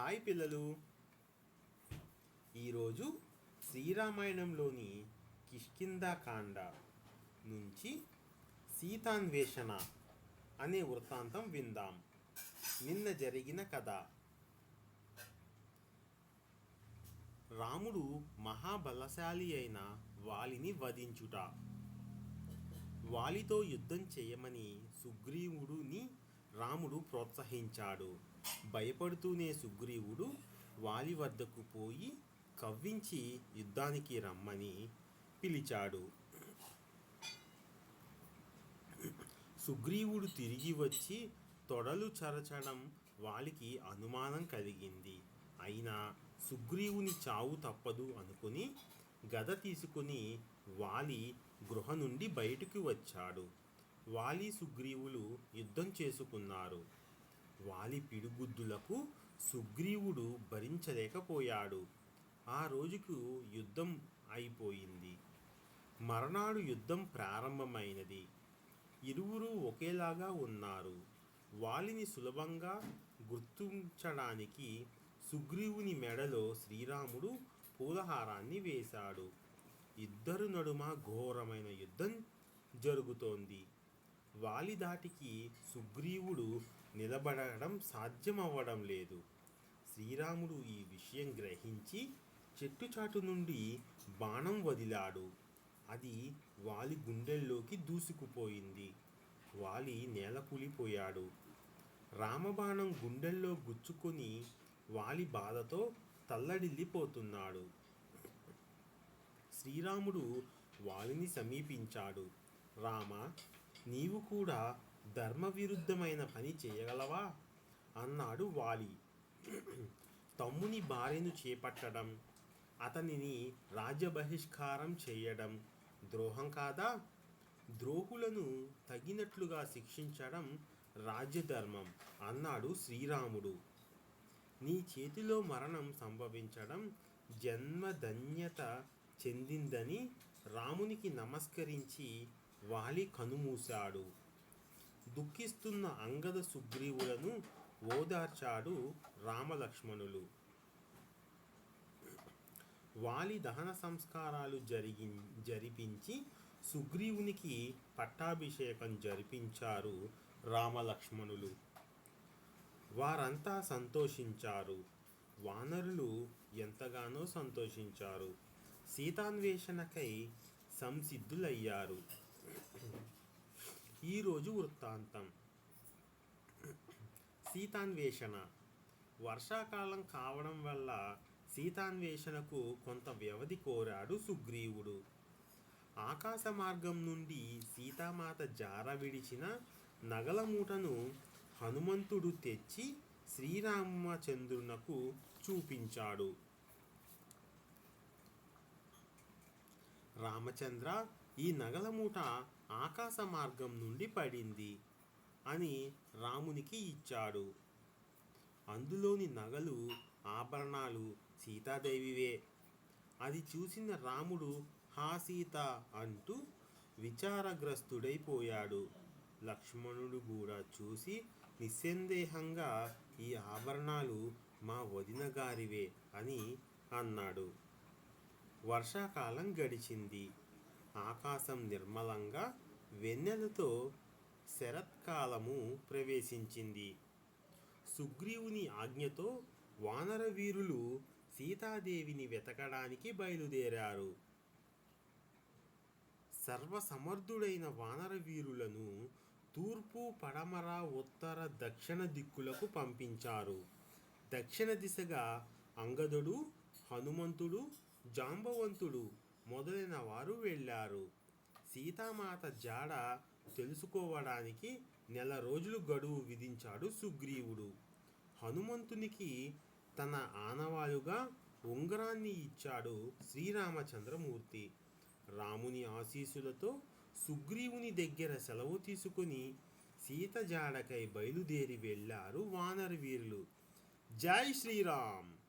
Hi పిల్లలు. ఈరోజు శ్రీరామాయణంలోని కిష్కిందాకాండ నుంచి సీతాన్వేషణ అనే వృత్తాంతం విందాం. నిన్న జరిగిన కథ. రాముడు మహాబలశాలి అయిన వాలిని వధించుట. వాలితో యుద్ధం చేయమని సుగ్రీవుడుని రాముడు ప్రోత్సహించాడు. భయపడుతూనే సుగ్రీవుడు వాలి వద్దకు పోయి కవ్వించి యుద్ధానికి రమ్మని పిలిచాడు. సుగ్రీవుడు తిరిగి వచ్చి తొడలు చరచడం వాలికి అనుమానం కలిగింది. అయినా సుగ్రీవుని చావు తప్పదు అనుకుని గద తీసుకుని వాలి గృహ నుండి బయటికి వచ్చాడు. వాలి సుగ్రీవులు యుద్ధం చేసుకున్నారు. వాలి పిడుగుద్దులకు సుగ్రీవుడు భరించలేకపోయాడు. ఆ రోజుకు యుద్ధం అయిపోయింది. మరనాడు యుద్ధం ప్రారంభమైనది. ఇరువురు ఒకేలాగా ఉన్నారు. వాలిని సులభంగా గుర్తించడానికి సుగ్రీవుని మెడలో శ్రీరాముడు పూలహారాన్ని వేశాడు. ఇద్దరు నడుమ ఘోరమైన యుద్ధం జరుగుతోంది. వాలి దాటికి సుగ్రీవుడు నిలబడడం సాధ్యమవ్వడం లేదు. శ్రీరాముడు ఈ విషయం గ్రహించి చెట్టుచాటు నుండి బాణం వదిలాడు. అది వాలి గుండెల్లోకి దూసుకుపోయింది. వాలి నేలకూలిపోయాడు. రామబాణం గుండెల్లో గుచ్చుకొని వాలి బాధతో తల్లడిల్లిపోతున్నాడు. శ్రీరాముడు వాలిని సమీపించాడు. రామ నీవు కూడా ధర్మవిరుద్ధమైన పని చేయగలవా? అన్నాడు వాలి. తమ్ముని భార్యను చేపట్టడం అతనిని రాజ్య బహిష్కారం చేయడం ద్రోహం కాదా? ద్రోహులను తగినట్లుగా శిక్షించడం రాజ్యధర్మం అన్నాడు శ్రీరాముడు. నీ చేతిలో మరణం సంభవించడం జన్మధన్యత చెందిందని రామునికి నమస్కరించి వాలి కనుమూశాడు. దుఃఖిస్తున్న అంగద సుగ్రీవులను ఓదార్చాడు రామలక్ష్మణులు. వాలి దహన సంస్కారాలు జరిగి జరిపించి సుగ్రీవునికి పట్టాభిషేకం జరిపించారు రామలక్ష్మణులు. వారంతా సంతోషించారు. వానరులు ఎంతగానో సంతోషించారు. సీతాన్వేషణకై సంసిద్ధులయ్యారు. ఈరోజు వృత్తాంతం. సీతాన్వేషణ. వర్షాకాలం కావడం వల్ల సీతాన్వేషణకు కొంత వ్యవధి కోరాడు సుగ్రీవుడు. ఆకాశ మార్గం నుండి సీతామాత జార విడిచిన నగల మూటను హనుమంతుడు తెచ్చి శ్రీరామచంద్రునకు చూపించాడు. రామచంద్ర ఈ నగల మూట ఆకాశ మార్గం నుండి పడింది అని రామునికి ఇచ్చాడు. అందులోని నగలు ఆభరణాలు సీతాదేవివే. అది చూసిన రాముడు హా సీత అంటూ విచారగ్రస్తుడైపోయాడు. లక్ష్మణుడు కూడా చూసి నిస్సందేహంగా ఈ ఆభరణాలు మా వదిన గారివే అని అన్నాడు. వర్షాకాలం గడిచింది. ఆకాశం నిర్మలంగా వెన్నెలతో శరత్కాలము ప్రవేశించింది. సుగ్రీవుని ఆజ్ఞతో వానర వీరులు సీతాదేవిని వెతకడానికి బయలుదేరారు. సర్వసమర్థుడైన వానర వీరులను తూర్పు పడమర ఉత్తర దక్షిణ దిక్కులకు పంపించారు. దక్షిణ దిశగా అంగదుడు హనుమంతుడు జాంబవంతుడు మొదలైన వారు వెళ్ళారు. సీతామాత జాడ తెలుసుకోవడానికి నెల రోజులు గడువు విధించాడు సుగ్రీవుడు. హనుమంతునికి తన ఆనవాలుగా ఉంగరాన్ని ఇచ్చాడు శ్రీరామచంద్రమూర్తి. రాముని ఆశీసులతో సుగ్రీవుని దగ్గర సెలవు తీసుకుని సీత జాడకై బయలుదేరి వెళ్ళారు వానరవీరులు. జై శ్రీరామ్!